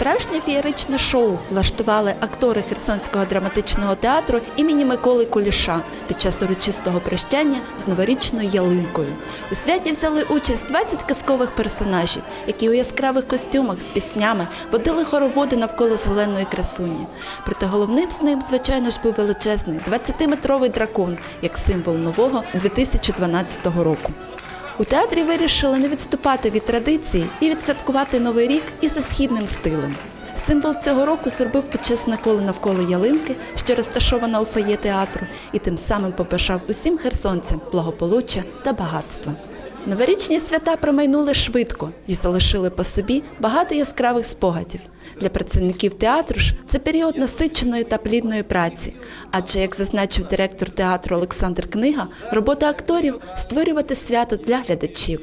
Справжнє феєричне шоу влаштували актори Херсонського драматичного театру імені Миколи Куліша під час урочистого прощання з новорічною ялинкою. У святі взяли участь 20 казкових персонажів, які у яскравих костюмах з піснями водили хороводи навколо зеленої красуні. Проте головним з ним, звичайно ж, був величезний 20-метровий дракон як символ нового 2012 року. У театрі вирішили не відступати від традиції і відсвяткувати новий рік із східним стилем. Символ цього року зробив почесне коло навколо ялинки, що розташована у фоє театру, і тим самим побажав усім херсонцям благополуччя та багатства. Новорічні свята промайнули швидко і залишили по собі багато яскравих спогадів. Для працівників театру ж це період насиченої та плідної праці. Адже, як зазначив директор театру Олександр Книга, робота акторів створювати свято для глядачів.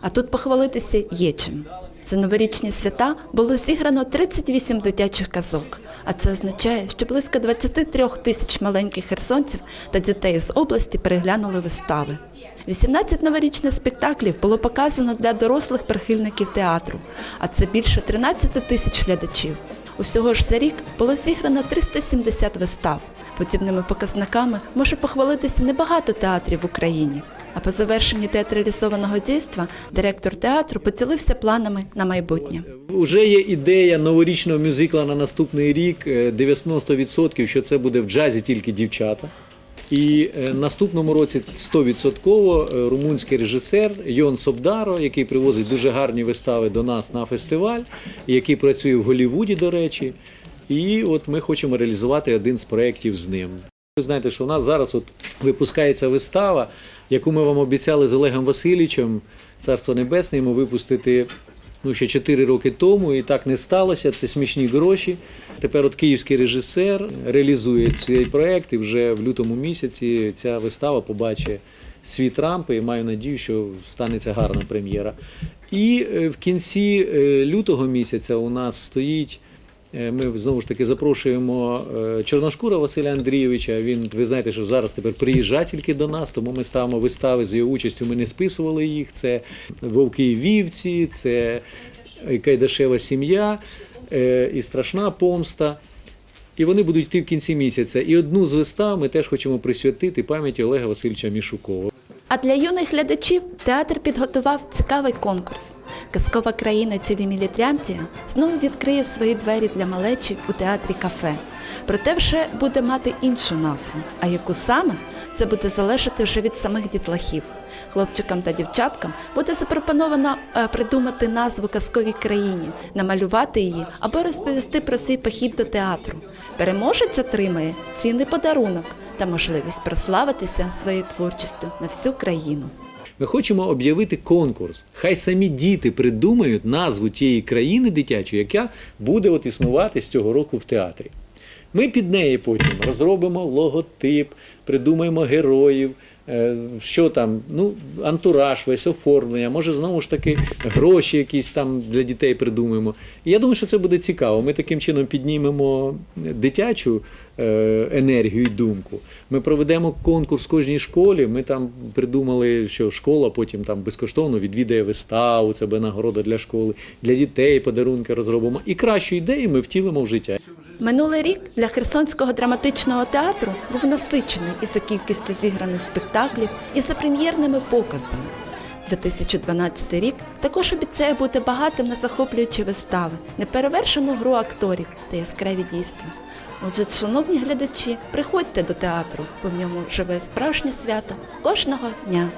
А тут похвалитися є чим. За новорічні свята було зіграно 38 дитячих казок. А це означає, що близько 23 тисяч маленьких херсонців та дітей з області переглянули вистави. 18 новорічних спектаклів було показано для дорослих прихильників театру, а це більше 13 тисяч глядачів. Усього ж за рік було зіграно 370 вистав. Подібними показниками може похвалитися небагато театрів в Україні. А по завершенні театралізованого дійства директор театру поділився планами на майбутнє. Уже є ідея новорічного мюзикла на наступний рік. е, 90% що це буде в джазі тільки дівчата. І е, наступному році 100% е, румунський режисер Йон Собдаро, який привозить дуже гарні вистави до нас на фестиваль, який працює в Голлівуді, до речі. І от ми хочемо реалізувати один з проєктів з ним. Ви знаєте, що у нас зараз от випускається вистава, яку ми вам обіцяли з Олегом Васильовичем, Царство Небесне, йому випустити ну, ще 4 роки тому, і так не сталося. Це смішні гроші. Тепер от київський режисер реалізує цей проект, і вже в лютому місяці ця вистава побачить світ рампи, і маю надію, що станеться гарна прем'єра. І е, в кінці е, лютого місяця у нас стоїть. Е, Ми знову ж таки запрошуємо е, Чорношкура Василя Андрійовича. Він, ви знаєте, що зараз тепер приїжджає тільки до нас, тому ми ставимо вистави з його участю. Ми не списували їх. Це Вовки і вівці, це Кайдашева сім'я е, і страшна помста. І вони будуть йти в кінці місяця. І одну з вистав ми теж хочемо присвятити пам'яті Олега Васильовича Мішукова. А для юних глядачів театр підготував цікавий конкурс. Казкова країна цілі мілітрянці знову відкриє свої двері для малечі у театрі кафе. Проте вже буде мати іншу назву. А яку саме це буде залежати вже від самих дітлахів. Хлопчикам та дівчаткам буде запропоновано е, придумати назву казковій країні, намалювати її або розповісти про свій похід до театру. Переможець отримає цінний подарунок та можливість прославитися своєю творчістю на всю країну. Ми хочемо об'явити конкурс. Хай самі діти придумають назву тієї країни дитячої, яка буде от існувати з цього року в театрі. Ми під неї потім розробимо логотип, придумаємо героїв, е, що там, ну, антураж, весь оформлення, може знову ж таки гроші якісь там для дітей придумаємо. І я думаю, що це буде цікаво. Ми таким чином піднімемо дитячу енергію і думку. Ми проведемо конкурс в кожній школі. Ми там придумали, що школа потім там безкоштовно відвідає виставу, це буде нагорода для школи, для дітей подарунки розробимо. І кращу ідею ми втілимо в життя. Минулий рік для Херсонського драматичного театру був насичений і за кількістю зіграних спектаклів, і за прем'єрними показами. 2012 рік також обіцяє бути багатим на захоплюючі вистави, неперевершену гру акторів та яскраві дійства. Отже, шановні глядачі, приходьте до театру, бо в ньому живе справжнє свято кожного дня.